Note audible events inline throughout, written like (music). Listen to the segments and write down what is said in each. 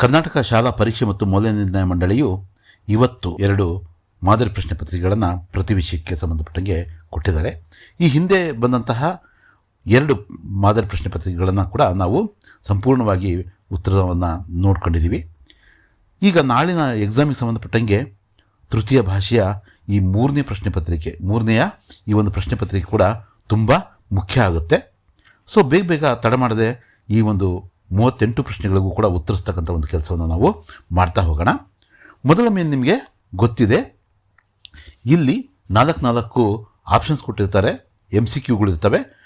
ಕರ್ನಾಟಕ ಶಾಲಾ ಪರೀಕ್ಷೆ ಮತ್ತು ಮೌಲ್ಯ ನಿರ್ಣಯ ಮಂಡಳಿಯು ಇವತ್ತು ಎರಡು ಮಾದರಿ ಪ್ರಶ್ನೆ ಪತ್ರಿಕೆಗಳನ್ನು ಪ್ರತಿ ವಿಷಯಕ್ಕೆ ಸಂಬಂಧಪಟ್ಟಂಗೆ ಕೊಟ್ಟಿದ್ದಾರೆ. ಈ ಹಿಂದೆ ಬಂದಂತಹ ಎರಡು ಮಾದರಿ ಪ್ರಶ್ನೆ ಪತ್ರಿಕೆಗಳನ್ನು ಕೂಡ ನಾವು ಸಂಪೂರ್ಣವಾಗಿ ಉತ್ತರವನ್ನು ನೋಡ್ಕೊಂಡಿದ್ದೀವಿ. ಈಗ ನಾಳಿನ ಎಕ್ಸಾಮಿಗೆ ಸಂಬಂಧಪಟ್ಟಂಗೆ ತೃತೀಯ ಭಾಷೆಯ ಈ ಮೂರನೇ ಪ್ರಶ್ನೆ ಪತ್ರಿಕೆ, ಮೂರನೆಯ ಈ ಒಂದು ಪ್ರಶ್ನೆ ಪತ್ರಿಕೆ ಕೂಡ ತುಂಬ ಮುಖ್ಯ ಆಗುತ್ತೆ. ಸೊ ಬೇಗ ಬೇಗ ತಡ ಮಾಡದೆ ಈ ಒಂದು ಮೂವತ್ತೆಂಟು ಪ್ರಶ್ನೆಗಳಿಗೂ ಕೂಡ ಉತ್ತರಿಸ್ತಕ್ಕಂಥ ಒಂದು ಕೆಲಸವನ್ನು ನಾವು ಮಾಡ್ತಾ ಹೋಗೋಣ. ಮೊದಲ ಮೇಲೆ ನಿಮಗೆ ಗೊತ್ತಿದೆ. ಇಲ್ಲಿ ನಾಲ್ಕು ನಾಲ್ಕು ಆಪ್ಷನ್ಸ್ ಕೊಟ್ಟಿರ್ತಾರೆ ಎಂ ಸಿ ಕ್ಯೂಗಳಿರ್ತವೆ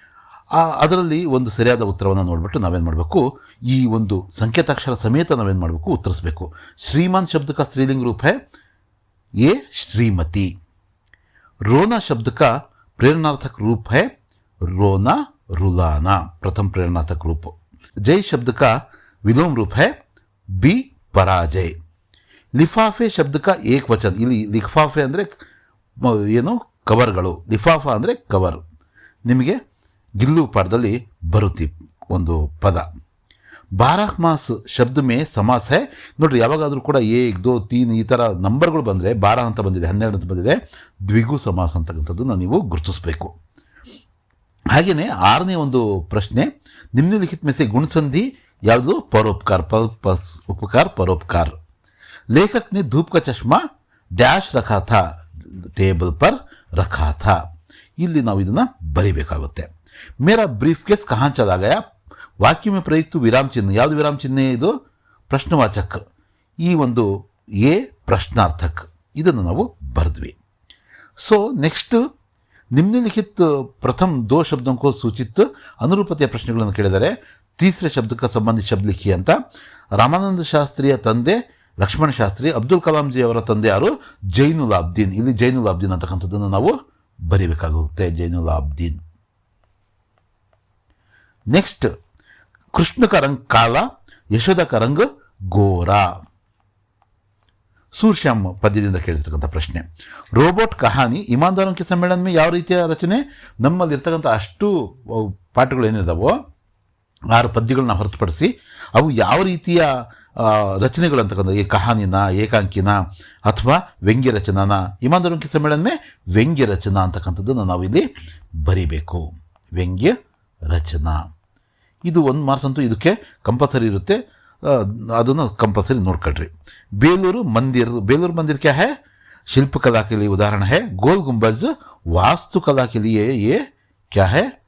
ಅದರಲ್ಲಿ ಒಂದು ಸರಿಯಾದ ಉತ್ತರವನ್ನು ನೋಡಿಬಿಟ್ಟು ನಾವೇನು ಮಾಡಬೇಕು? ಈ ಒಂದು ಸಂಕೇತಾಕ್ಷರ ಸಮೇತ ನಾವೇನು ಮಾಡಬೇಕು? ಉತ್ತರಿಸಬೇಕು. ಶ್ರೀಮಾನ್ ಶಬ್ದಕ ಸ್ತ್ರೀಲಿಂಗ ರೂಪ ಎ, ಶ್ರೀಮತಿ. ರೋನಾ ಶಬ್ದಕ ಪ್ರೇರಣಾರ್ಥಕ ರೂಪ ಹೇ? ರೋನಾ ರುಲಾನ. ಪ್ರಥಮ ಪ್ರೇರಣಾರ್ಥಕ ರೂಪ. जय शब्द का विलोम रूप है बी पराजय ಲಿಫಾಫೆ ಶಬ್ದಕ ಏಕ ವಚನ ಇಲ್ಲಿ ಲಿಫಾಫೆ ಅಂದರೆ ಏನು ಕವರ್ಗಳು ಲಿಫಾಫಾ ಅಂದರೆ ಕವರ್ ನಿಮಗೆ ಗಿಲ್ಲು ಪಾಠದಲ್ಲಿ ಬರುತ್ತೆ ಒಂದು ಪದ ಬಾರಾಕ್ ಮಾಸ್ ಶಬ್ದ ಮೇ ಸಮಾಸ ಹೇ ನೋಡ್ರಿ ಯಾವಾಗಾದರೂ ಕೂಡ ಏಕ್ ದೋ ತೀನ್ ಈ ಥರ ನಂಬರ್ಗಳು ಬಂದರೆ ಬಾರ ಅಂತ ಬಂದಿದೆ ಹನ್ನೆರಡು ಅಂತ ಬಂದಿದೆ ದ್ವಿಗು ಸಮಾಸ ಅಂತಕ್ಕಂಥದ್ದನ್ನು ನೀವು ಗುರುತಿಸಬೇಕು ಹಾಗೆಯೇ ಆರನೇ ಒಂದು ಪ್ರಶ್ನೆ, ನಿಮ್ನಲಿಖಿತ ಮೆಸೆ ಗುಣಸಂಧಿ ಯಾವುದು? ಪರೋಪಕಾರ ಪಸ್ ಉಪಕಾರ, ಪರೋಪಕಾರ. ಲೇಖಕ್ನೇ ಧೂಪಕ ಚಶ್ಮಾ ಡ್ಯಾಶ್ ರಖಾಥ, ಟೇಬಲ್ ಪರ್ ರಖಾಥ. ಇಲ್ಲಿ ನಾವು ಇದನ್ನು ಬರೀಬೇಕಾಗುತ್ತೆ. ಮೇರಾ ಬ್ರೀಫ್ ಕೇಸ್ ಕಹಾನ್ ವಾಕ್ಯಮ ಪ್ರಯುಕ್ತ ವಿರಾಮ ಚಿಹ್ನೆ, ಯಾವುದು ವಿರಾಮ ಚಿಹ್ನೆ ಇದು? ಪ್ರಶ್ನವಾಚಕ್. ಈ ಒಂದು ಎ ಪ್ರಶ್ನಾರ್ಥಕ್. ಇದನ್ನು ನಾವು ಬರೆದ್ವಿ. ಸೊ ನೆಕ್ಸ್ಟ್ निम्नलिखित प्रथम दो शब्दों को सूचित ಅನುರೂಪತೆಯ ಪ್ರಶ್ನೆಗಳನ್ನು ಕೇಳಿದರೆ ತೀಸರೆ ಶಬ್ದಕ್ಕೆ ಸಂಬಂಧಿತ ಶಬ್ದ ಲಿಖಿ ಅಂತ ರಾಮಾನಂದ ಶಾಸ್ತ್ರಿಯ ತಂದೆ ಲಕ್ಷ್ಮಣ ಶಾಸ್ತ್ರಿ ಅಬ್ದುಲ್ ಕಲಾಂ ಜಿ ಅವರ ತಂದೆ ಯಾರು ಜೈನುಲ್ ಅಬ್ದೀನ್ ಇಲ್ಲಿ ಜೈನುಲ್ ಅಬ್ದೀನ್ ಅಂತಕ್ಕಂಥದ್ದನ್ನು ನಾವು ಬರೀಬೇಕಾಗುತ್ತೆ ಜೈನುಲ್ ಅಬ್ದೀನ್ ನೆಕ್ಸ್ಟ್ ಕೃಷ್ಣ का रंग काला यशोदा का रंग ಗೋರಾ ಸೂರ್ಶ್ಯಾಮ್ ಪದ್ಯದಿಂದ ಕೇಳಿರ್ತಕ್ಕಂಥ ಪ್ರಶ್ನೆ. ರೋಬೋಟ್ ಕಹಾನಿ ಇಮಾನ್ದಾರಂಕಿ ಸಮ್ಮೇಳನ ಯಾವ ರೀತಿಯ ರಚನೆ? ನಮ್ಮಲ್ಲಿರ್ತಕ್ಕಂಥ ಅಷ್ಟು ಪಾಠಗಳು ಏನಿದಾವೋ, ಆರು ಪದ್ಯಗಳನ್ನ ಹೊರತುಪಡಿಸಿ ಅವು ಯಾವ ರೀತಿಯ ರಚನೆಗಳು ಅಂತಕ್ಕಂಥ, ಈ ಕಹಾನಿನ, ಏಕಾಂಕಿನ ಅಥವಾ ವ್ಯಂಗ್ಯ ರಚನಾನ? ಇಮಾನ್ದಾರಂಕಿ ಸಮ್ಮೇಳನ ವ್ಯಂಗ್ಯ ರಚನಾ ಅಂತಕ್ಕಂಥದ್ದನ್ನು ನಾವು ಇಲ್ಲಿ ಬರಿಬೇಕು. ವ್ಯಂಗ್ಯ ರಚನಾ. ಇದು ಒಂದು ಮಾರ್ಕ್ಸ್ ಅಂತೂ ಇದಕ್ಕೆ ಕಂಪಲ್ಸರಿ ಇರುತ್ತೆ. ಅದನ್ನು ಕಂಪಲ್ಸರಿ ನೋಡ್ಕೊಳ್ರಿ. ಬೇಲೂರು ಮಂದಿರ ಬೇಲೂರು ಮಂದಿರ ಕ್ಯಾ ಹೇ? ಶಿಲ್ಪ ಕಲಾ ಕೆಲಿ ಉದಾಹರಣೆ ಹೇ. ಗೋಲ್ ಗುಂಬಜ್ ವಾಸ್ತು ಕಲಾ ಕೆಲಿ ಏ ಕ್ಯಾ ಹೇ?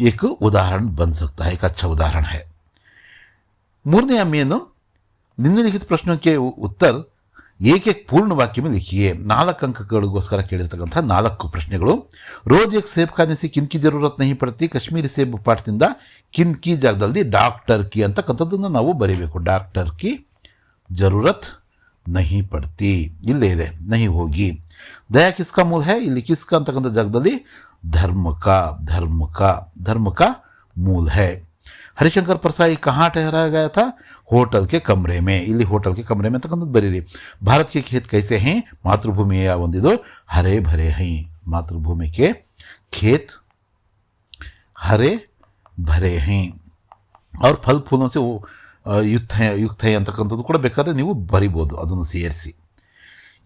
ಏಕ ಉದಾಹರಣೆ ಬನ್ ಸಕ್ತ ಏಕ ಅಚ್ಚ ಉದಾಹರಣೆ ಹೇ. ಮೂರನೇ ಅಮ್ಮೆಯನ್ನು ನಿನ್ನೆ ಲಿಖಿತ ಪ್ರಶ್ನೆಗೆ ಉತ್ತರ್ ಏಕೆ ಪೂರ್ಣ ವಾಕ್ಯ ಮೇಲೆ ಲಿಖಿಯೇ. ನಾಲ್ಕು ಅಂಕಗಳಿಗೋಸ್ಕರ ಕೇಳಿರ್ತಕ್ಕಂಥ ನಾಲ್ಕು ಪ್ರಶ್ನೆಗಳು. ರೋಜ್ ಏಕ್ ಸೇಬ್ ಖಾನೆ ಸಿ ಕಿನ್ ಕಿ ಜರೂರತ್ ನಹಿ ಪಡ್ತಿ. ಕಾಶ್ಮೀರಿ ಸೇಬ್ ಪಾಠದಿಂದ ಕಿನ್ ಕಿ ಜಾಗದಲ್ಲಿ ಡಾಕ್ಟರ್ ಕಿ ಅಂತಕ್ಕಂಥದ್ದನ್ನು ನಾವು ಬರೀಬೇಕು. ಡಾಕ್ಟರ್ ಕಿ ಜರೂರತ್ ನಹಿ ಪಡ್ತಿ. ಇಲ್ಲೇ ಇದೆ. ನಹಿ ಹೋಗಿ. ದಯಾ ಕಿಸ್ಕಾ ಮೂಲ ಹೇ? ಇಲ್ಲಿ ಕಿಸ್ಕಾ ಅಂತಕ್ಕಂಥ ಜಾಗದಲ್ಲಿ ಧರ್ಮಕ ಧರ್ಮಕ ಧರ್ಮಕ ಮೂಲ ಹೇ. हरिशंकर परसाई कहाँ ठहराया गया था होटल के कमरे में ಇಲ್ಲಿ ಹೋಟೆಲ್ ಕೆ ಕಮರೆ में ಅಂತಕ್ಕಂಥದ್ದು ಬರೀರಿ ಭಾರತ್ के खेत कैसे हैं ಮಾತೃಭೂಮಿಯ ಒಂದಿದು ಹರೇ ಭರೆ ಹೈ ಮಾತೃಭೂಮಿ के खेत हरे भरे हैं और फल फूलों से वो ಆ, ಯುಕ್ತ ಯುಕ್ತ ಅಂತಕ್ಕಂಥದ್ದು ಕೂಡ ಬೇಕಾದ್ರೆ ನೀವು ಬರಿಬೋದು ಅದನ್ನು ಸೇರಿಸಿ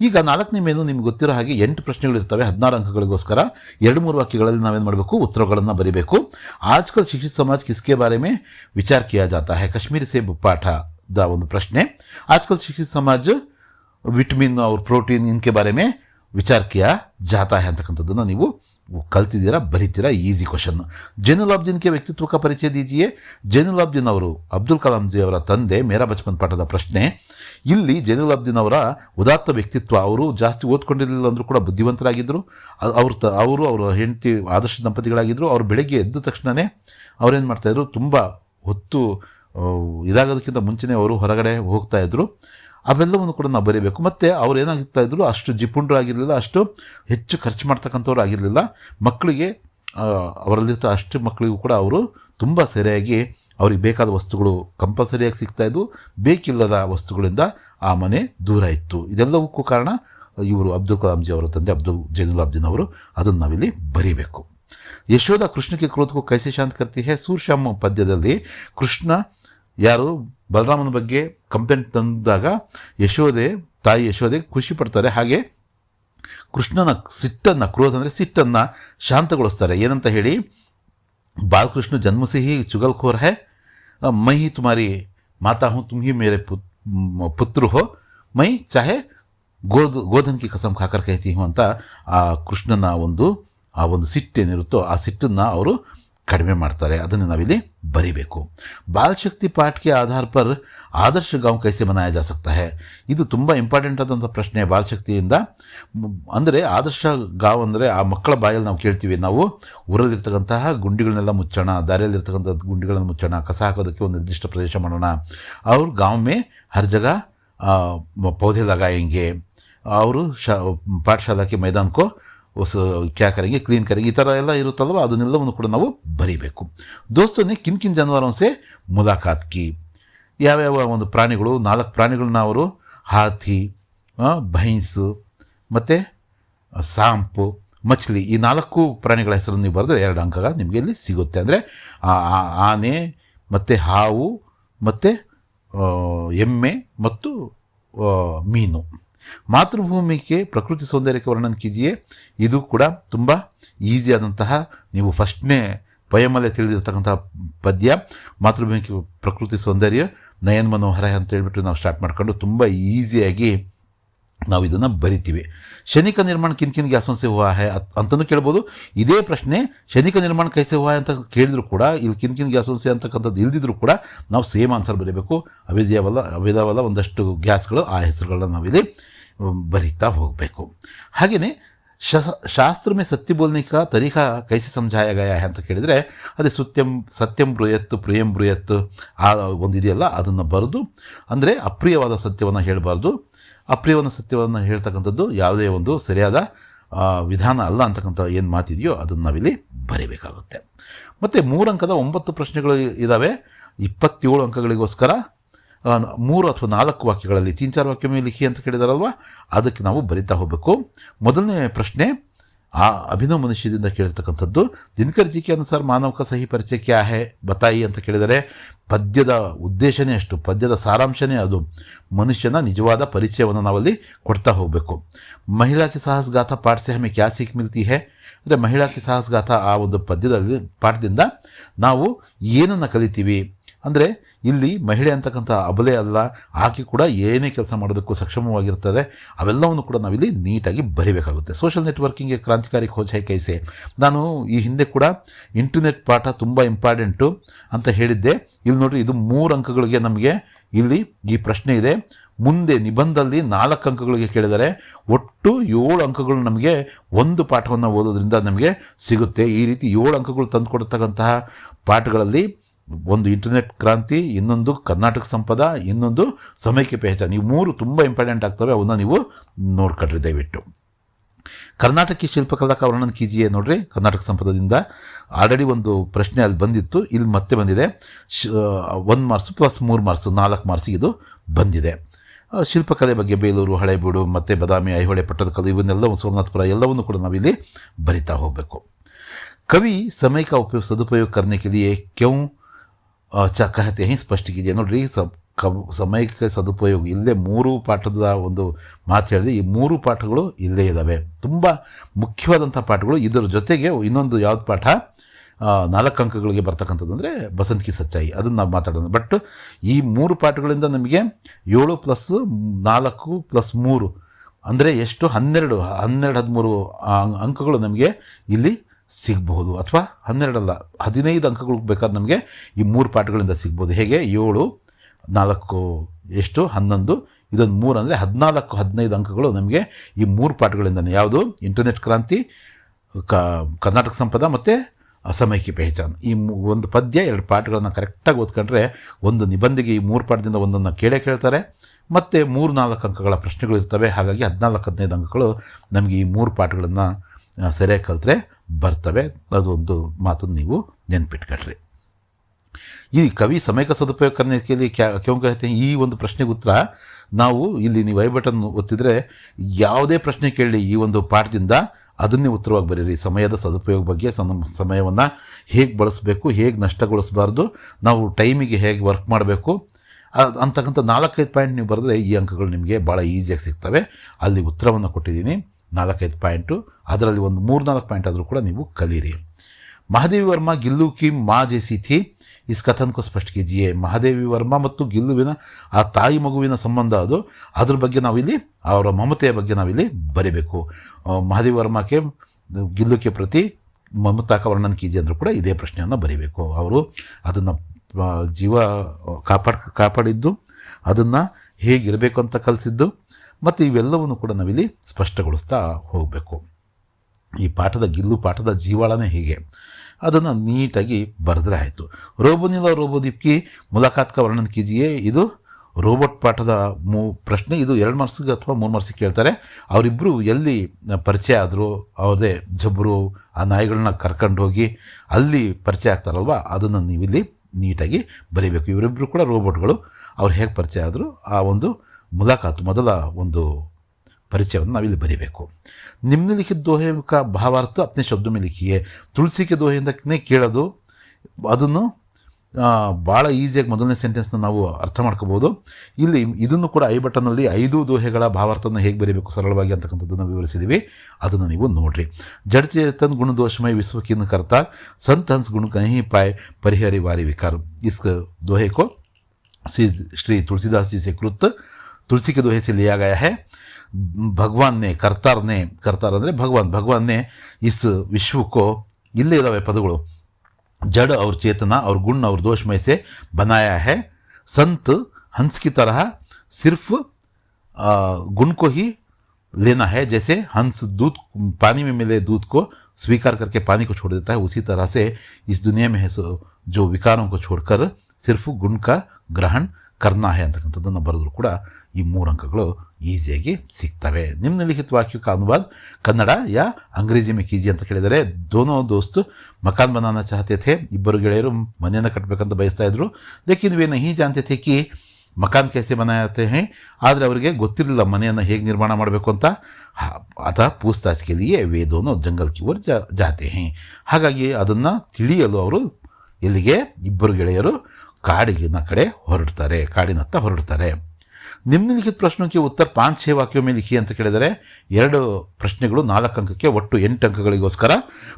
ಈಗ ನಾಲ್ಕನೇ ಮೇನು ನಿಮ್ಗೆ ಗೊತ್ತಿರೋ ಹಾಗೆ ಎಂಟು ಪ್ರಶ್ನೆಗಳಿರ್ತವೆ ಹದಿನಾರು ಅಂಕಗಳಿಗೋಸ್ಕರ. ಎರಡು, ಮೂರು ವಾಕ್ಯಗಳಲ್ಲಿ ನಾವೇನು ಮಾಡಬೇಕು? ಉತ್ತರಗಳನ್ನು ಬರೀಬೇಕು. ಆಜ್ಕಲ್ ಶಿಕ್ಷಿತ ಸಮಾಜ ಕಿಸ್ಕೆ ಬಾರೆ ಮೇ ವಿಚಾರ ಕಿಯಾ ಜಾತಾ ಹೇ, ಕಾಶ್ಮೀರಿ ಸೇಬ್ ಪಾಠದ ಒಂದು ಪ್ರಶ್ನೆ. ಆಜ್ಕಲ್ ಶಿಕ್ಷಿತ ಸಮಾಜ ವಿಟಮಿನ್ ಅವ್ರ ಪ್ರೋಟೀನ್ ಇನ್ಕೆ ಬಾರೆ ಮೇ ವಿಚಾರ ಕಿಯಾ ಜಾತಾ ಹೈ ಅಂತಕ್ಕಂಥದ್ದನ್ನು ನೀವು ಕಲ್ತಿದ್ದೀರಾ, ಬರೀತೀರಾ? ಈಸಿ ಕ್ವಶನ್ನು ಜೈನುಲ್ ಅಬ್ದೀನ್ಗೆ ವ್ಯಕ್ತಿತ್ವಕ್ಕೆ ವ್ಯಕ್ತಿತ್ವ ಪರಿಚಯ ದೀಜಿಯೇ? ಜೈನುಲ್ ಅಬ್ದೀನ್ ಅವರು ಅಬ್ದುಲ್ ಕಲಾಂ ಜಿ ಅವರ ತಂದೆ, ಮೇರಾ ಬಚ್ಪನ್ ಪಾಠದ ಪ್ರಶ್ನೆ. ಇಲ್ಲಿ ಜೈನುಲ್ ಅಬ್ದೀನ್ ಅವರ ಉದಾತ್ತ ವ್ಯಕ್ತಿತ್ವ, ಅವರು ಜಾಸ್ತಿ ಓದ್ಕೊಂಡಿರಲಿಲ್ಲ ಅಂದರೂ ಕೂಡ ಬುದ್ಧಿವಂತರಾಗಿದ್ದರು ಅವರು ತ ಅವರು ಅವರ ಹೆಂಡತಿ ಆದರ್ಶ ದಂಪತಿಗಳಾಗಿದ್ದರು ಅವರು ಬೆಳಗ್ಗೆ ಎದ್ದ ತಕ್ಷಣವೇ ಅವರೇನು ಮಾಡ್ತಾಯಿದ್ರು ತುಂಬ ಹೊತ್ತು ಇದಾಗೋದಕ್ಕಿಂತ ಮುಂಚೆನೇ ಅವರು ಹೊರಗಡೆ ಹೋಗ್ತಾ ಇದ್ರು. ಅವೆಲ್ಲವನ್ನು ಕೂಡ ನಾವು ಬರೀಬೇಕು. ಮತ್ತು ಅವ್ರು ಏನಾಗ್ತಾ ಇದ್ದರು ಅಷ್ಟು ಜಿಪುಂಡ್ರು ಆಗಿರಲಿಲ್ಲ ಅಷ್ಟು ಹೆಚ್ಚು ಖರ್ಚು ಮಾಡ್ತಕ್ಕಂಥವ್ರು ಆಗಿರಲಿಲ್ಲ. ಮಕ್ಕಳಿಗೆ ಅವರಲ್ಲಿರ್ತ ಅಷ್ಟು ಮಕ್ಕಳಿಗೂ ಕೂಡ ಅವರು ತುಂಬ ಸರಿಯಾಗಿ ಅವ್ರಿಗೆ ಬೇಕಾದ ವಸ್ತುಗಳು ಕಂಪಲ್ಸರಿಯಾಗಿ ಸಿಗ್ತಾಯಿದ್ವು ಬೇಕಿಲ್ಲದ ವಸ್ತುಗಳಿಂದ ಆ ಮನೆ ದೂರ ಇತ್ತು. ಇದೆಲ್ಲವಕ್ಕೂ ಕಾರಣ ಇವರು ಅಬ್ದುಲ್ ಕಲಾಂಜಿ ಅವರ ತಂದೆ, ಅಬ್ದುಲ್ ಜೈನುಲ್ ಅಬ್ದಿನ್ ಅವರು. ಅದನ್ನು ನಾವಿಲ್ಲಿ ಬರೀಬೇಕು. ಯಶೋಧ ಕೃಷ್ಣಕ್ಕೆ ಕ್ರೋಧಕ್ಕೂ ಕೈಸೆ ಶಾಂತ ಕರ್ತಿ ಹೇ ಸೂರ್ಶ್ಯಾಮ ಪದ್ಯದಲ್ಲಿ ಕೃಷ್ಣ ಯಾರು? ಬಲರಾಮನ ಬಗ್ಗೆ ಕಂಪ್ಲೇಂಟ್ ತಂದಾಗ ಯಶೋದೆ ತಾಯಿ ಯಶೋದೆ ಖುಷಿ ಪಡ್ತಾರೆ ಹಾಗೆ ಕೃಷ್ಣನ ಸಿಟ್ಟನ್ನು ಕ್ರೋಧ ಅಂದರೆ ಸಿಟ್ಟನ್ನು ಶಾಂತಗೊಳಿಸ್ತಾರೆ ಏನಂತ ಹೇಳಿ बालकृष्ण जन्म से ही चुगलखोर है अ, मैं ही तुम्हारी माता हूँ तुम ही मेरे पुत- म- पुत्र हो मैं चाहे ಗೋದ್ ಗೋಧನ್ ಕಿ ಕಸಮ್ ಖಾಕರ್ ಕಹತಿ ಹೂँ ಅಂತ ಆ ಕೃಷ್ಣನ ಒಂದು ಆ ಒಂದು ಸಿಟ್ಟೇನಿರುತ್ತೋ ಆ ಸಿಟ್ಟನ್ನು ಅವರು ಕಡಿಮೆ ಮಾಡ್ತಾರೆ, ಅದನ್ನು ನಾವಿಲ್ಲಿ ಬರಿಬೇಕು. ಬಾಲ್ ಶಕ್ತಿ ಪಾಠಕ್ಕೆ ಆಧಾರ ಪರ್ ಆದರ್ಶ ಗಾಂವ್ ಕೈಸೆ ಮನಾಯ ಜಾ ಸಕ್ತಾ ಹೇ. ಇದು ತುಂಬ ಇಂಪಾರ್ಟೆಂಟ್ ಆದಂಥ ಪ್ರಶ್ನೆ ಬಾಲ್ ಶಕ್ತಿಯಿಂದ. ಅಂದರೆ ಆದರ್ಶ ಗಾಂವ್ ಅಂದರೆ ಆ ಮಕ್ಕಳ ಬಾಯಲ್ಲಿ ನಾವು ಕೇಳ್ತೀವಿ, ನಾವು ಊರಲ್ಲಿರ್ತಕ್ಕಂತಹ ಗುಂಡಿಗಳನ್ನೆಲ್ಲ ಮುಚ್ಚೋಣ, ದಾರಿಯಲ್ಲಿರ್ತಕ್ಕಂಥ ಗುಂಡಿಗಳನ್ನು ಮುಚ್ಚೋಣ, ಕಸ ಹಾಕೋದಕ್ಕೆ ಒಂದು ನಿರ್ದಿಷ್ಟ ಪ್ರದೇಶ ಮಾಡೋಣ. ಅವ್ರ ಗಾಂವ್ ಮೇ ಹರ್ ಜಗ ಪೌಧೆ ಲಗಾಯಂಗೆ. ಅವರು ಶಾ, ಪಾಠಶಾಲಾಕ್ಕೆ ಮೈದಾನಕ್ಕೋ ಹೊಸ ಕ್ಯಾ ಕರೆಂಗೆ ಕ್ಲೀನ್ ಕರೆಗೆ ಈ ಥರ ಎಲ್ಲ ಇರುತ್ತಲ್ವ? ಅದನ್ನೆಲ್ಲವನ್ನು ಕೂಡ ನಾವು ಬರೀಬೇಕು. ದೋಸ್ತನೇ, ಕಿನ್ ಕಿನ್ ಜಾನುವಾರೋಸೆ ಮುಲಾಖಾತ್ ಕಿ. ಯಾವ್ಯಾವ ಒಂದು ಪ್ರಾಣಿಗಳು, ನಾಲ್ಕು ಪ್ರಾಣಿಗಳನ್ನ ಅವರು ಹಾಥಿ ಭೈಂಸು ಮತ್ತು ಸಾಂಪು ಮಚ್ಲಿ ಈ ನಾಲ್ಕು ಪ್ರಾಣಿಗಳ ಹೆಸರು ನೀವು ಬರೆದ್ರೆ ಎರಡು ಅಂಕ ನಿಮಗೆ ಇಲ್ಲಿ ಸಿಗುತ್ತೆ. ಅಂದರೆ ಆನೆ, ಮತ್ತು ಹಾವು, ಮತ್ತು ಎಮ್ಮೆ, ಮತ್ತು ಮೀನು. ಮಾತೃಭೂಮಿಗೆ ಪ್ರಕೃತಿ ಸೌಂದರ್ಯಕ್ಕೆ ವರ್ಣನೆ ಕೀಜಿಯೇ, ಇದು ಕೂಡ ತುಂಬ ಈಸಿ ಆದಂತಹ ನೀವು ಫಸ್ಟ್ನೇ ಪಯಮಲ್ಲೇ ತಿಳಿದಿರ್ತಕ್ಕಂಥ ಪದ್ಯ. ಮಾತೃಭೂಮಿಗೆ ಪ್ರಕೃತಿ ಸೌಂದರ್ಯ, ನಯನ್ ಮನೋಹರ ಅಂತ ಹೇಳಿಬಿಟ್ಟು ನಾವು ಸ್ಟಾರ್ಟ್ ಮಾಡಿಕೊಂಡು ತುಂಬ ಈಸಿಯಾಗಿ ನಾವು ಇದನ್ನು ಬರಿತೀವಿ. ಶನಿಕ ನಿರ್ಮಾಣ ಕಿನ್ಕಿನ್ ಗ್ಯಾಸೋನ್ಸೆ ಹೂವ ಹೇ ಅಂತಲೂ ಕೇಳ್ಬೋದು. ಇದೇ ಪ್ರಶ್ನೆ, ಶನಿಕ ನಿರ್ಮಾಣ ಕೈಸೆ ಹೂವ ಅಂತ ಕೇಳಿದ್ರು ಕೂಡ ಇಲ್ಲಿ ಕಿನ್ಕಿನ್ ಗ್ಯಾಸೋನ್ಸೆ ಅಂತಕ್ಕಂಥದ್ದು ಇಲ್ದಿದ್ರು ಕೂಡ ನಾವು ಸೇಮ್ ಆನ್ಸರ್ ಬರೀಬೇಕು. ಅವಿದ್ಯಾವಲ್ಲ, ಅವಿದಾವಲ್ಲ ಒಂದಷ್ಟು ಗ್ಯಾಸ್ಗಳು, ಆ ಹೆಸರುಗಳನ್ನ ನಾವಿಲ್ಲಿ ಬರೀತಾ ಹೋಗಬೇಕು. ಹಾಗೆಯೇ ಶಸ, ಶಾಸ್ತ್ರ ಮೇ ಸತ್ಯ ಬೋಲ್ನಿಕ ತರೀಕಾ ಕೈಸಿ ಸಂಜಾಯ ಗಯ ಅಂತ ಕೇಳಿದರೆ, ಅದೇ ಸತ್ಯಂ ಸತ್ಯಂ ಬೃಹತ್ತು ಪ್ರಿಯಂ ಬೃಹತ್ತು ಆ, ಒಂದಿದೆಯಲ್ಲ, ಅದನ್ನು ಬರೆದು, ಅಂದರೆ ಅಪ್ರಿಯವಾದ ಸತ್ಯವನ್ನು ಹೇಳಬಾರ್ದು. ಅಪ್ರಿಯವಾದ ಸತ್ಯವನ್ನು ಹೇಳ್ತಕ್ಕಂಥದ್ದು ಯಾವುದೇ ಒಂದು ಸರಿಯಾದ ವಿಧಾನ ಅಲ್ಲ ಅಂತಕ್ಕಂಥ ಏನು ಮಾತಿದೆಯೋ ಅದನ್ನು ನಾವಿಲ್ಲಿ ಬರೀಬೇಕಾಗುತ್ತೆ. ಮತ್ತು ಮೂರು ಅಂಕದ ಒಂಬತ್ತು ಪ್ರಶ್ನೆಗಳು ಇದ್ದಾವೆ ಇಪ್ಪತ್ತೇಳು ಅಂಕಗಳಿಗೋಸ್ಕರ ಮೂರು ಅಥವಾ ನಾಲ್ಕು ವಾಕ್ಯಗಳಲ್ಲಿ, ತೀನ್, ಚಾರ್ ವಾಕ್ಯ ಲಿಖಿ ಅಂತ ಕೇಳಿದಾರಲ್ವ? ಅದಕ್ಕೆ ನಾವು ಬರಿತಾ ಹೋಗಬೇಕು. ಮೊದಲನೇ ಪ್ರಶ್ನೆ ಆ ಅಭಿನವ ಮನುಷ್ಯದಿಂದ ಕೇಳಿರ್ತಕ್ಕಂಥದ್ದು ಕೆ ಅನುಸಾರ ಮಾನವಕ ಸಹಿ ಪರಿಚಯ ಕ್ಯಾ ಹೇ, ಬತಾಯಿ ಅಂತ ಕೇಳಿದರೆ ಪದ್ಯದ ಉದ್ದೇಶನೇ ಅಷ್ಟು. ಪದ್ಯದ ಸಾರಾಂಶನೇ ಅದು. ಮನುಷ್ಯನ ನಿಜವಾದ ಪರಿಚಯವನ್ನು ನಾವಲ್ಲಿ ಕೊಡ್ತಾ ಹೋಗಬೇಕು. ಮಹಿಳಾ ಕಿ ಸಾಹಸಗಾಥ ಪಾಠ ಹಮೇ ಕ್ಯಾ ಸೀಕ್ ಮಿಲ್ತಿ ಹೇ? ಅಂದರೆ ಮಹಿಳಾ ಕಿ ಆ ಒಂದು ಪದ್ಯದಲ್ಲಿ ಪಾಠದಿಂದ ನಾವು ಏನನ್ನು ಕಲಿತೀವಿ? ಅಂದರೆ ಇಲ್ಲಿ ಮಹಿಳೆ ಅಂತಕ್ಕಂಥ ಅಬಲೆ ಅಲ್ಲ, ಆಕೆ ಕೂಡ ಏನೇ ಕೆಲಸ ಮಾಡೋದಕ್ಕೂ ಸಕ್ಷಮವಾಗಿರ್ತಾರೆ. ಅವೆಲ್ಲವನ್ನು ಕೂಡ ನಾವಿಲ್ಲಿ ನೀಟಾಗಿ ಬರಿಬೇಕಾಗುತ್ತೆ. ಸೋಷಿಯಲ್ ನೆಟ್ವರ್ಕಿಂಗ್ಗೆ ಕ್ರಾಂತಿಕಾರಿ ಖೋಜ್ ಕೈಸೆ. ನಾನು ಈ ಹಿಂದೆ ಕೂಡ ಇಂಟರ್ನೆಟ್ ಪಾಠ ತುಂಬ ಇಂಪಾರ್ಟೆಂಟು ಅಂತ ಹೇಳಿದ್ದೆ. ಇಲ್ಲಿ ನೋಡಿರಿ, ಇದು ಮೂರು ಅಂಕಗಳಿಗೆ ನಮಗೆ ಇಲ್ಲಿ ಈ ಪ್ರಶ್ನೆ ಇದೆ. ಮುಂದೆ ನಿಬಂಧದಲ್ಲಿ ನಾಲ್ಕು ಅಂಕಗಳಿಗೆ ಕೇಳಿದರೆ ಒಟ್ಟು ಏಳು ಅಂಕಗಳು ನಮಗೆ ಒಂದು ಪಾಠವನ್ನು ಓದೋದ್ರಿಂದ ನಮಗೆ ಸಿಗುತ್ತೆ. ಈ ರೀತಿ ಏಳು ಅಂಕಗಳು ತಂದುಕೊಡ್ತಕ್ಕಂತಹ ಪಾಠಗಳಲ್ಲಿ ಒಂದು ಇಂಟರ್ನೆಟ್ ಕ್ರಾಂತಿ, ಇನ್ನೊಂದು ಕರ್ನಾಟಕ ಸಂಪದ, ಇನ್ನೊಂದು ಸಮಯಕ್ಕೆ ಪೆಹಚಾನ್ ಈ ಮೂರು ತುಂಬ ಇಂಪಾರ್ಟೆಂಟ್ ಆಗ್ತವೆ, ಅವನ್ನ ನೀವು ನೋಡ್ಕೊಳ್ರಿ ದಯವಿಟ್ಟು. ಕರ್ನಾಟಕ ಶಿಲ್ಪಕಲಾ ವರ್ಣನ ಕಿಜಿಯೇ ನೋಡ್ರಿ, ಕರ್ನಾಟಕ ಸಂಪದದಿಂದ. ಆಲ್ರೆಡಿ ಒಂದು ಪ್ರಶ್ನೆ ಅಲ್ಲಿ ಬಂದಿತ್ತು, ಇಲ್ಲಿ ಮತ್ತೆ ಬಂದಿದೆ. ಶ್ ಒಂದು ಮಾರ್ಕ್ಸ್ ಪ್ಲಸ್ ಮೂರು ಮಾರ್ಕ್ಸ್ ನಾಲ್ಕು ಮಾರ್ಕ್ಸಿಗೆ ಇದು ಬಂದಿದೆ. ಶಿಲ್ಪಕಲೆ ಬಗ್ಗೆ ಬೇಲೂರು, ಹಳೆಬೀಡು, ಮತ್ತು ಬದಾಮಿ, ಐಹೊಳೆ ಪಟ್ಟದಕಲ್ಲು ಇವನ್ನೆಲ್ಲ ಸೋಮನಾಥಪುರ, ಎಲ್ಲವನ್ನು ಕೂಡ ನಾವಿಲ್ಲಿ ಬರಿತಾ ಹೋಗಬೇಕು. ಕವಿ ಸಮಯಕ ಉಪಯೋಗ ಸದುಪಯೋಗ ಕರ್ನೆ ಕೆಲಿಯೇ ಕ್ಯೂ ಚಕತೆ ಸ್ಪಷ್ಟಿಗಿದೆ ನೋಡಿರಿ ಸಮಯಕ್ಕೆ ಸದುಪಯೋಗ ಇಲ್ಲೇ ಮೂರು ಪಾಠದ ಒಂದು ಮಾತು ಹೇಳಿದೆ ಈ ಮೂರು ಪಾಠಗಳು ಇಲ್ಲೇ ಇದ್ದಾವೆ ತುಂಬ ಮುಖ್ಯವಾದಂಥ ಪಾಠಗಳು. ಇದರ ಜೊತೆಗೆ ಇನ್ನೊಂದು ಯಾವ್ದು ಪಾಠ? ನಾಲ್ಕು ಅಂಕಗಳಿಗೆ ಬರ್ತಕ್ಕಂಥದ್ದು ಅಂದರೆ ಬಸಂತ್ ಕಿ ಸಚ್ಚಾಯಿ. ಅದನ್ನು ನಾವು ಮಾತಾಡೋಣ. ಬಟ್ ಈ ಮೂರು ಪಾಠಗಳಿಂದ ನಮಗೆ ಏಳು ಪ್ಲಸ್ ನಾಲ್ಕು ಪ್ಲಸ್ ಮೂರು ಅಂದರೆ ಎಷ್ಟು? ಹನ್ನೆರಡು ಹನ್ನೆರಡು, ಹದಿಮೂರು ಅಂಕಗಳು ನಮಗೆ ಇಲ್ಲಿ ಸಿಗಬಹುದು ಅಥವಾ ಹನ್ನೆರಡಲ್ಲ, ಹದಿನೈದು ಅಂಕಗಳು ಬೇಕಾದ್ರೆ ನಮಗೆ ಈ ಮೂರು ಪಾಠಗಳಿಂದ ಸಿಗ್ಬೋದು ಹೇಗೆ? ಏಳು, ನಾಲ್ಕು, ಎಷ್ಟು? ಹನ್ನೊಂದು. ಇದೊಂದು ಮೂರು ಅಂದರೆ ಹದಿನಾಲ್ಕು, ಹದಿನೈದು ಅಂಕಗಳು ನಮಗೆ ಈ ಮೂರು ಪಾಠಗಳಿಂದನೇ. ಯಾವುದು? ಇಂಟರ್ನೆಟ್ ಕ್ರಾಂತಿ ಕರ್ನಾಟಕ ಸಂಪದ ಮತ್ತು ಅಸಮಯಕ್ಕೆ ಪೆಹಚಾನ್. ಈ ಒಂದು ಪದ್ಯ, ಎರಡು ಪಾಠಗಳನ್ನು ಕರೆಕ್ಟಾಗಿ ಓದ್ಕೊಂಡ್ರೆ ಒಂದು ನಿಬಂಧಿಗೆ ಈ ಮೂರು ಪಾಠದಿಂದ ಒಂದನ್ನು ಕೇಳೇ ಕೇಳ್ತಾರೆ. ಮತ್ತು ಮೂರು, ನಾಲ್ಕು ಅಂಕಗಳ ಪ್ರಶ್ನೆಗಳು ಇರ್ತವೆ. ಹಾಗಾಗಿ ಹದಿನಾಲ್ಕು, ಹದಿನೈದು ಅಂಕಗಳು ನಮಗೆ ಈ ಮೂರು ಪಾಠಗಳನ್ನು ಸರಿಯಾಗಿ ಕಲಿತ್ರೆ ಬರ್ತವೆ. ಅದೊಂದು ಮಾತನ್ನು ನೀವು ನೆನ್ಪಿಟ್ಕೊಳ್ರಿ. ಈ ಕವಿ ಸಮಯಕ ಸದುಪಯೋಗ ಕನ್ನಡಿಕೆಯಲ್ಲಿ ಕ್ಯಾವ್ಕತೆ ಈ ಒಂದು ಪ್ರಶ್ನೆಗೆ ಉತ್ತರ, ನಾವು ಇಲ್ಲಿ ನೀವು ಐ ಬಟನ್ ಒತ್ತಿದರೆ ಯಾವುದೇ ಪ್ರಶ್ನೆ ಕೇಳಿ ಈ ಒಂದು ಪಾಠದಿಂದ ಅದನ್ನೇ ಉತ್ತರವಾಗಿ ಬರೀರಿ. ಸಮಯದ ಸದುಪಯೋಗ ಬಗ್ಗೆ ಸಮಯವನ್ನು ಹೇಗೆ ಬಳಸಬೇಕು, ಹೇಗೆ ನಷ್ಟಗೊಳಿಸಬಾರ್ದು, ನಾವು ಟೈಮಿಗೆ ಹೇಗೆ ವರ್ಕ್ ಮಾಡಬೇಕು ಅಂತಕ್ಕಂಥ ನಾಲ್ಕೈದು ಪಾಯಿಂಟ್ ನೀವು ಬರೆದ್ರೆ ಈ ಅಂಕಗಳು ನಿಮಗೆ ಭಾಳ ಈಸಿಯಾಗಿ ಸಿಗ್ತವೆ. ಅಲ್ಲಿ ಉತ್ತರವನ್ನು ಕೊಟ್ಟಿದ್ದೀನಿ. ನಾಲ್ಕೈದು ಪಾಯಿಂಟು, ಅದರಲ್ಲಿ ಒಂದು ಮೂರು ನಾಲ್ಕು ಪಾಯಿಂಟ್ ಆದರೂ ಕೂಡ ನೀವು ಕಲೀರಿ. ಮಹಾದೇವಿ ವರ್ಮ, ಗಿಲ್ಲು ಕಿ ಮಾ ಜೈಸಿ ಥಿ. ಇಸ್ ಕಥನ್ ಕೋ ಸ್ಪಷ್ಟ ಕೀಜಿಯೇ. ಮಹಾದೇವಿ ವರ್ಮ ಮತ್ತು ಗಿಲ್ಲುವಿನ, ಆ ತಾಯಿ ಮಗುವಿನ ಸಂಬಂಧ ಅದು. ಅದ್ರ ಬಗ್ಗೆ ನಾವಿಲ್ಲಿ, ಅವರ ಮಮತೆಯ ಬಗ್ಗೆ ನಾವಿಲ್ಲಿ ಬರಿಬೇಕು. ಮಹಾದೇವಿ ವರ್ಮಕ್ಕೆ ಗಿಲ್ಲುಕ್ಕೆ ಪ್ರತಿ ಮಮತಾಕ ವರ್ಣನ್ ಕೀಜಿ ಅಂದರೂ ಕೂಡ ಇದೇ ಪ್ರಶ್ನೆಯನ್ನು ಬರೀಬೇಕು. ಅವರು ಅದನ್ನು ಜೀವ ಕಾಪಾಡ್, ಕಾಪಾಡಿದ್ದು, ಅದನ್ನು ಹೇಗಿರಬೇಕು ಅಂತ ಕಲಿಸಿದ್ದು ಮತ್ತು ಇವೆಲ್ಲವನ್ನು ಕೂಡ ನಾವಿಲ್ಲಿ ಸ್ಪಷ್ಟಗೊಳಿಸ್ತಾ ಹೋಗಬೇಕು. ಈ ಪಾಠದ ಗಿಲ್ಲು ಪಾಠದ ಜೀವಾಳನೇ ಹೀಗೆ. ಅದನ್ನು ನೀಟಾಗಿ ಬರೆದ್ರೆ ಆಯಿತು. ರೋಬೋನಿಲ ರೋಬೋದೀಪ್ಕಿ ದೀಪ್ಕಿ ಮುಲಾಖಾತ್ಕ ವರ್ಣನ್ ಕೀಜಿಯೇ, ಇದು ರೋಬೋಟ್ ಪಾಠದ ಮೂ, ಪ್ರಶ್ನೆ. ಇದು ಎರಡು ಮಾರ್ಕ್ಸಿಗೆ ಅಥವಾ ಮೂರು ಮಾರ್ಕ್ಸಿಗೆ ಕೇಳ್ತಾರೆ. ಅವರಿಬ್ಬರು ಎಲ್ಲಿ ಪರಿಚಯ ಆದರು ಅವ್ರದೇ ಜಬ್ರು ಆ ನಾಯಿಗಳನ್ನ ಕರ್ಕೊಂಡು ಹೋಗಿ ಅಲ್ಲಿ ಪರಿಚಯ ಆಗ್ತಾರಲ್ವ, ಅದನ್ನು ನೀವಿಲ್ಲಿ ನೀಟಾಗಿ ಬರೀಬೇಕು. ಇವರಿಬ್ಬರು ಕೂಡ ರೋಬೋಟ್ಗಳು. ಅವ್ರು ಹೇಗೆ ಪರಿಚಯ ಆದರು ಆ ಒಂದು ಮುಲಾಖಾತ್ ಮೊದಲ ಒಂದು ಪರಿಚಯವನ್ನು ನಾವಿಲ್ಲಿ ಬರೀಬೇಕು. ನಿಮ್ನ ಲಿಖಿತ ದೋಹೆ ಕ ಭಾವಾರ್ಥ ಅಪ್ನೇ ಶಬ್ದ ಮೇ ತುಳಸಿಕೆ ದೋಹೆಯಿಂದನೇ ಕೇಳೋದು, ಅದನ್ನು ಭಾಳ ಈಸಿಯಾಗಿ ಮೊದಲನೇ ಸೆಂಟೆನ್ಸ್ನ ನಾವು ಅರ್ಥ ಮಾಡ್ಕೋಬೋದು. ಇಲ್ಲಿ ಇದನ್ನು ಕೂಡ ಐ ಬಟನಲ್ಲಿ ಐದು ದೋಹೆಗಳ ಭಾವಾರ್ಥವನ್ನು ಹೇಗೆ ಬರೀಬೇಕು ಸರಳವಾಗಿ ಅಂತಕ್ಕಂಥದ್ದನ್ನು ವಿವರಿಸಿದ್ದೀವಿ ಅದನ್ನು ನೀವು ನೋಡಿರಿ. ಜಡ್ ಚೇತನ್ ಗುಣ ದೋಷಮಯ ವಿಶ್ವಕ್ಕಿನ್ನು ಕರ್ತ, ಸಂತ ಹನ್ಸ್ ಗುಣ ಕಹಿ ಪಾಯ್ ಪರಿಹರಿ ವಾರಿ ವಿಕಾರ. ಇಸ್ಕ ದೋಹೆ ಕೋ ಶ್ರೀ ತುಳಸಿದಾಸ್ ಜಿ ಸೇ ಕೃತ್ तुलसी के दोहे से लिया गया है भगवान ने कर्तार ने कर्तार ಅಂದರೆ ಭಗವಾನ್ ಭಗವಾನ್ ने इस विश्व को ಇಲ್ಲೇ ಇದ್ದಾವೆ ಪದಗಳು जड़ और चेतना और गुण और दोषमय से बनाया है संत हंस की तरह सिर्फ आ, गुण को ही लेना है जैसे हंस दूध पानी में मिले दूध को स्वीकार करके पानी को छोड़ देता है उसी तरह से इस दुनिया में है सो- जो विकारों को छोड़कर सिर्फ गुण का ಗ್ರಹಣ್ ಕರ್ನಾಹೆ ಅಂತಕ್ಕಂಥದ್ದನ್ನು ಬರೆದರೂ ಕೂಡ ಈ ಮೂರು ಅಂಕಗಳು ಈಸಿಯಾಗಿ ಸಿಗ್ತವೆ. ನಿಮ್ಮ ಲಿಖಿತ ವಾಕ್ಯಕ್ಕೆ ಅನುವಾದ, ಕನ್ನಡ, ಯಾ, ಅಂಗ್ರೇಜಿ ಮೆ ಕೀಜಿ ಅಂತ ಕೇಳಿದರೆ ದೋನೋ ದೋಸ್ತು, ಮಕಾನ್ ಬನಾನ ಚಾಹತೆ ಥೇ, ಇಬ್ಬರು ಗೆಳೆಯರು ಮನೆಯನ್ನು ಕಟ್ಟಬೇಕಂತ ಬಯಸ್ತಾ ಇದ್ರು. ಲೇಕಿನ್ ವೇನು ಹೀ ಜಾಂತೆ ಕಿ, ಮಕಾನ್ ಕೆಸೆ ಬನಾಯತೆ ಹೇ, ಆದರೆ ಅವರಿಗೆ ಗೊತ್ತಿರಲಿಲ್ಲ ಮನೆಯನ್ನು ಹೇಗೆ ನಿರ್ಮಾಣ ಮಾಡಬೇಕು ಅಂತ. ಅಥ ಪೂಸ್ತಾಚಿಕೆಯಲ್ಲಿಯೇ ವೇದೋನು ಜಂಗಲ್ ಕಿ ಓರ್ ಜಾತೆ ಹೇ. ಹಾಗಾಗಿ ಅದನ್ನು ತಿಳಿಯಲು ಅವರು ಇಲ್ಲಿಗೆ ಇಬ್ಬರು ಗೆಳೆಯರು ಕಾಡಿನ ಕಡೆ ಹೊರಡ್ತಾರೆ ಕಾಡಿನತ್ತ ಹೊರಡ್ತಾರೆ. ನಿಮ್ನಲಿಖಿತ ಪ್ರಶ್ನೆಗೆ ಉತ್ತರ ಪಾಂಚ್ ಛೇ ವಾಕ್ಯೊಮ್ಮೆ ಲಿಖಿ ಅಂತ ಕೇಳಿದರೆ ಎರಡು ಪ್ರಶ್ನೆಗಳು ನಾಲ್ಕು ಅಂಕಕ್ಕೆ ಒಟ್ಟು ಎಂಟು ಅಂಕಗಳಿಗೋಸ್ಕರ.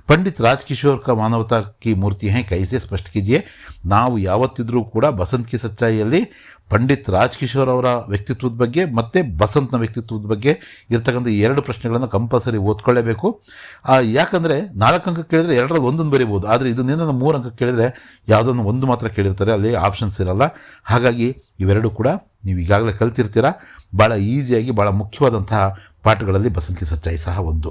ಪಂಡಿತ್ ರಾಜ್ಕಿಶೋರ್ ಕ ಮಾನವತಾ ಕಿ ಮೂರ್ತಿ ಹೇ, ಕೈಸೆ ಸ್ಪಷ್ಟ ಕಿಜಿಯೇ. ನಾವು ಯಾವತ್ತಿದ್ರೂ ಕೂಡ ಬಸಂತ್ ಕಿ ಸಚ್ಚಾಯಿಯಲ್ಲಿ ಪಂಡಿತ್ ರಾಜ್ಕಿಶೋರ್ ಅವರ ವ್ಯಕ್ತಿತ್ವದ ಬಗ್ಗೆ ಮತ್ತು ಬಸಂತ್ನ ವ್ಯಕ್ತಿತ್ವದ ಬಗ್ಗೆ ಇರ್ತಕ್ಕಂಥ ಎರಡು ಪ್ರಶ್ನೆಗಳನ್ನು ಕಂಪಲ್ಸರಿ ಓದ್ಕೊಳ್ಳೇಬೇಕು. ಯಾಕಂದರೆ ನಾಲ್ಕು ಅಂಕ ಕೇಳಿದರೆ ಎರಡರಲ್ಲಿ ಒಂದೊಂದು ಬರೀಬೋದು ಆದರೆ ಇದನ್ನೇನೋ ಮೂರು ಅಂಕ ಕೇಳಿದರೆ ಯಾವುದನ್ನು ಒಂದು ಮಾತ್ರ ಕೇಳಿರ್ತಾರೆ. ಅಲ್ಲಿ ಆಪ್ಷನ್ಸ್ ಇರಲ್ಲ. ಹಾಗಾಗಿ ಇವೆರಡೂ ಕೂಡ ನೀವು ಈಗಾಗಲೇ ಕಲ್ತಿರ್ತೀರ? ಭಾಳ ಈಸಿಯಾಗಿ ಭಾಳ ಮುಖ್ಯವಾದಂತಹ ಪಾಠಗಳಲ್ಲಿ ಬಸಂತಿ ಸಚ್ಚಾಯಿ ಸಹ ಒಂದು.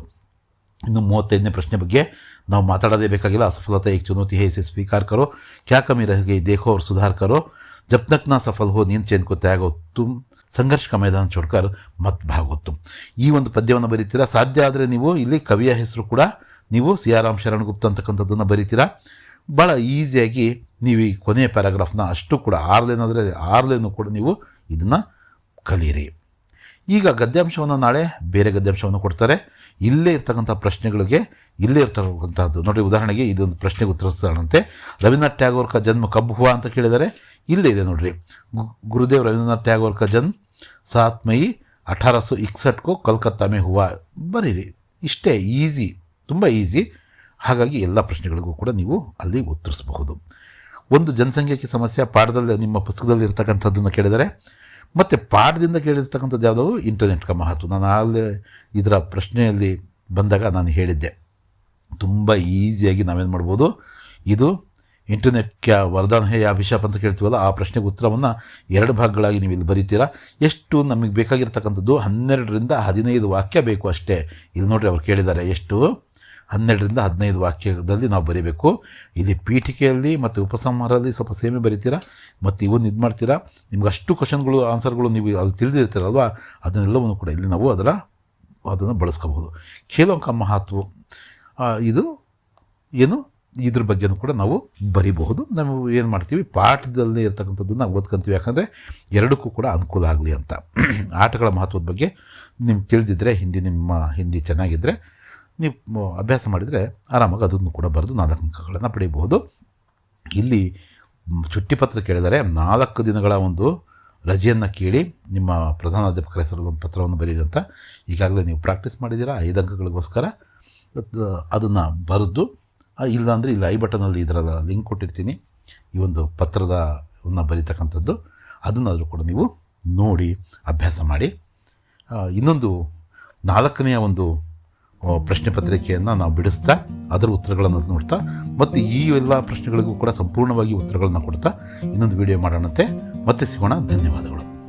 ಇನ್ನು ಮೂವತ್ತೈದನೇ ಪ್ರಶ್ನೆ ಬಗ್ಗೆ ನಾವು ಮಾತಾಡೋದೇ ಬೇಕಾಗಿಲ್ಲ. ಅಸಫಲತೆ ಈ ಚುನೌತಿ ಹೇ ಸಿ ಸ್ವೀಕಾರ ಕರೋ ಕ್ಯಾ ಕಮಿ ರಹಗೆ ದೇಖೋ ಅವ್ರು ಸುಧಾರ ಕರೋ. ಜಪ್ನಕ್ನ ಸಫಲ ಹೋ ನೀನು ಚೇನ್ ಕೊತ್ತಾಗೋ ತುಮ್ ಸಂಘರ್ಷ ಮೈದಾನ ಚೋಡ್ಕರ್ ಮತ್ ಭಾಗವತ್ತು ಈ ಒಂದು ಪದ್ಯವನ್ನು ಬರೀತೀರಾ? ಸಾಧ್ಯ ಆದರೆ ನೀವು ಇಲ್ಲಿ ಕವಿಯ ಹೆಸರು ಕೂಡ ನೀವು ಸಿ ಆರ್ ರಾಮ್ ಶರಣ್ ಗುಪ್ತ ಅಂತಕ್ಕಂಥದ್ದನ್ನು ಬರೀತೀರಾ? ಭಾಳ ಈಸಿಯಾಗಿ ನೀವು ಈ ಕೊನೆಯ ಪ್ಯಾರಾಗ್ರಾಫ್ನ ಅಷ್ಟು ಕೂಡ ಆರ್ಲೇನಾದರೆ ಆರ್ಲೇನು ಕೂಡ ನೀವು ಇದನ್ನು ಕಲಿಯಿರಿ ಈಗ ಗದ್ಯಾಂಶವನ್ನು ನಾಳೆ ಬೇರೆ ಗದ್ಯಾಂಶವನ್ನು ಕೊಡ್ತಾರೆ. ಇಲ್ಲೇ ಇರ್ತಕ್ಕಂಥ ಪ್ರಶ್ನೆಗಳಿಗೆ, ಇಲ್ಲೇ ಇರ್ತಕ್ಕಂಥದ್ದು, ನೋಡಿ ಉದಾಹರಣೆಗೆ ಇದೊಂದು ಪ್ರಶ್ನೆಗೆ ಉತ್ತರಿಸ್ತಾರಂತೆ. ರವೀಂದ್ರನಾಥ್ ಟ್ಯಾಗೋರ್ ಕ ಜನ್ಮ ಕಬ್ಬು ಹೂವ ಅಂತ ಕೇಳಿದರೆ, ಇಲ್ಲೇ ಇದೆ ನೋಡಿರಿ. ಗುರುದೇವ್ ರವೀಂದ್ರನಾಥ್ ಟ್ಯಾಗೋರ್ ಕ ಜನ್ಮ ಸಾತ್ ಮೈ ಅಠಾರ ಸೊ ಇಕ್ಸಟ್ಕು ಕಲ್ಕತ್ತಾ ಮೇ ಹೂವ. ಬರೀರಿ, ಇಷ್ಟೇ ಈಸಿ, ತುಂಬ ಈಸಿ. ಹಾಗಾಗಿ ಎಲ್ಲ ಪ್ರಶ್ನೆಗಳಿಗೂ ಕೂಡ ನೀವು ಅಲ್ಲಿ ಉತ್ತರಿಸಬಹುದು. ಒಂದು ಜನಸಂಖ್ಯೆಗೆ ಸಮಸ್ಯೆ, ಪಾಠದಲ್ಲಿ ನಿಮ್ಮ ಪುಸ್ತಕದಲ್ಲಿ ಇರ್ತಕ್ಕಂಥದ್ದನ್ನು ಕೇಳಿದರೆ, ಮತ್ತು ಪಾಠದಿಂದ ಕೇಳಿರ್ತಕ್ಕಂಥದ್ದು ಯಾವುದು? ಇಂಟರ್ನೆಟ್ ಕ ಮಹತ್ವ. ನಾನು ಆಗಲೇ ಇದರ ಪ್ರಶ್ನೆಯಲ್ಲಿ ಬಂದಾಗ ನಾನು ಹೇಳಿದ್ದೆ. ತುಂಬ ಈಸಿಯಾಗಿ ನಾವೇನು ಮಾಡ್ಬೋದು? ಇದು ಇಂಟರ್ನೆಟ್ ಕ್ಯಾ ವರದಾನ, ಹೇ, ಅಭಿಶಾಪ್ ಅಂತ ಕೇಳ್ತೀವಲ್ಲ, ಆ ಪ್ರಶ್ನೆಗೆ ಉತ್ತರವನ್ನು ಎರಡು ಭಾಗಗಳಾಗಿ ನೀವು ಇಲ್ಲಿ ಬರೀತೀರಾ? ಎಷ್ಟು ನಮಗೆ ಬೇಕಾಗಿರ್ತಕ್ಕಂಥದ್ದು? ಹನ್ನೆರಡರಿಂದ ಹದಿನೈದು ವಾಕ್ಯ ಬೇಕು ಅಷ್ಟೇ. ಇಲ್ಲಿ ನೋಡಿರಿ ಅವ್ರು ಕೇಳಿದ್ದಾರೆ. ಎಷ್ಟು? ಹನ್ನೆರಡರಿಂದ ಹದಿನೈದು ವಾಕ್ಯದಲ್ಲಿ ನಾವು ಬರೀಬೇಕು. ಇಲ್ಲಿ ಪೀಠಿಕೆಯಲ್ಲಿ ಮತ್ತು ಉಪಸಂಹಾರದಲ್ಲಿ ಸ್ವಲ್ಪ ಸೇಮೆ ಬರೀತೀರಾ? ಮತ್ತು ಇವನ್ನ ಇದು ಮಾಡ್ತೀರಾ? ನಿಮ್ಗೆ ಅಷ್ಟು ಕ್ವಶನ್ಗಳು ಆನ್ಸರ್ಗಳು ನೀವು ಅಲ್ಲಿ ತಿಳಿದಿರ್ತೀರಲ್ವ? ಅದನ್ನೆಲ್ಲವನ್ನು ಕೂಡ ಇಲ್ಲಿ ನಾವು ಅದರ ಅದನ್ನು ಬಳಸ್ಕೋಬಹುದು. ಖೇಲೋಂಕ ಮಹತ್ವ ಇದು ಏನು? ಇದ್ರ ಬಗ್ಗೆನೂ ಕೂಡ ನಾವು ಬರಿಬಹುದು. ನಾವು ಏನು ಮಾಡ್ತೀವಿ? ಪಾಠದಲ್ಲಿ ಇರ್ತಕ್ಕಂಥದ್ದನ್ನು ಓದ್ಕೊಂತೀವಿ. ಯಾಕಂದರೆ ಎರಡಕ್ಕೂ ಕೂಡ ಅನುಕೂಲ ಆಗಲಿ ಅಂತ. (clears throat) ಆಟಗಳ ಮಹತ್ವದ ಬಗ್ಗೆ ನಿಮ್ಗೆ ತಿಳಿದಿದ್ದರೆ ಹಿಂದಿ ನಿಮ್ಮ, ಹಿಂದಿ ಚೆನ್ನಾಗಿದ್ದರೆ ನೀವು ಅಭ್ಯಾಸ ಮಾಡಿದರೆ ಆರಾಮಾಗಿ ಅದನ್ನು ಕೂಡ ಬರೆದು ನಾಲ್ಕು ಅಂಕಗಳನ್ನು ಪಡೆಯಬಹುದು ಇಲ್ಲಿ ಚುಟ್ಟಿ ಪತ್ರ ಕೇಳಿದರೆ ನಾಲ್ಕು ದಿನಗಳ ಒಂದು ರಜೆಯನ್ನು ಕೇಳಿ ನಿಮ್ಮ ಪ್ರಧಾನಾಧ್ಯಾಪಕರ ಹೆಸರಲ್ಲಿ ಒಂದು ಪತ್ರವನ್ನು ಬರೀರಿ ಅಂತ ಈಗಾಗಲೇ ನೀವು ಪ್ರಾಕ್ಟೀಸ್ ಮಾಡಿದ್ದೀರಾ? ಐದು ಅಂಕಗಳಿಗೋಸ್ಕರ. ಅದನ್ನು ಬರೆದು ಇಲ್ಲಾಂದರೆ ಇಲ್ಲಿ ಐ ಬಟನಲ್ಲಿ ಇದರ ಲಿಂಕ್ ಕೊಟ್ಟಿರ್ತೀನಿ. ಈ ಒಂದು ಪತ್ರದ ಬರೀತಕ್ಕಂಥದ್ದು. ಅದನ್ನಾದರೂ ಕೂಡ ನೀವು ನೋಡಿ, ಅಭ್ಯಾಸ ಮಾಡಿ. ಇನ್ನೊಂದು ನಾಲ್ಕನೆಯ ಒಂದು ಪ್ರಶ್ನೆ ಪತ್ರಿಕೆಯನ್ನು ನಾವು ಬಿಡಿಸ್ತಾ ಅದರ ಉತ್ತರಗಳನ್ನು ನೋಡ್ತಾ ಮತ್ತು ಈ ಎಲ್ಲ ಪ್ರಶ್ನೆಗಳಿಗೂ ಕೂಡ ಸಂಪೂರ್ಣವಾಗಿ ಉತ್ತರಗಳನ್ನು ಕೊಡ್ತಾ ಇನ್ನೊಂದು ವಿಡಿಯೋ ಮಾಡೋಣಂತೆ. ಮತ್ತೆ ಸಿಗೋಣ. ಧನ್ಯವಾದಗಳು.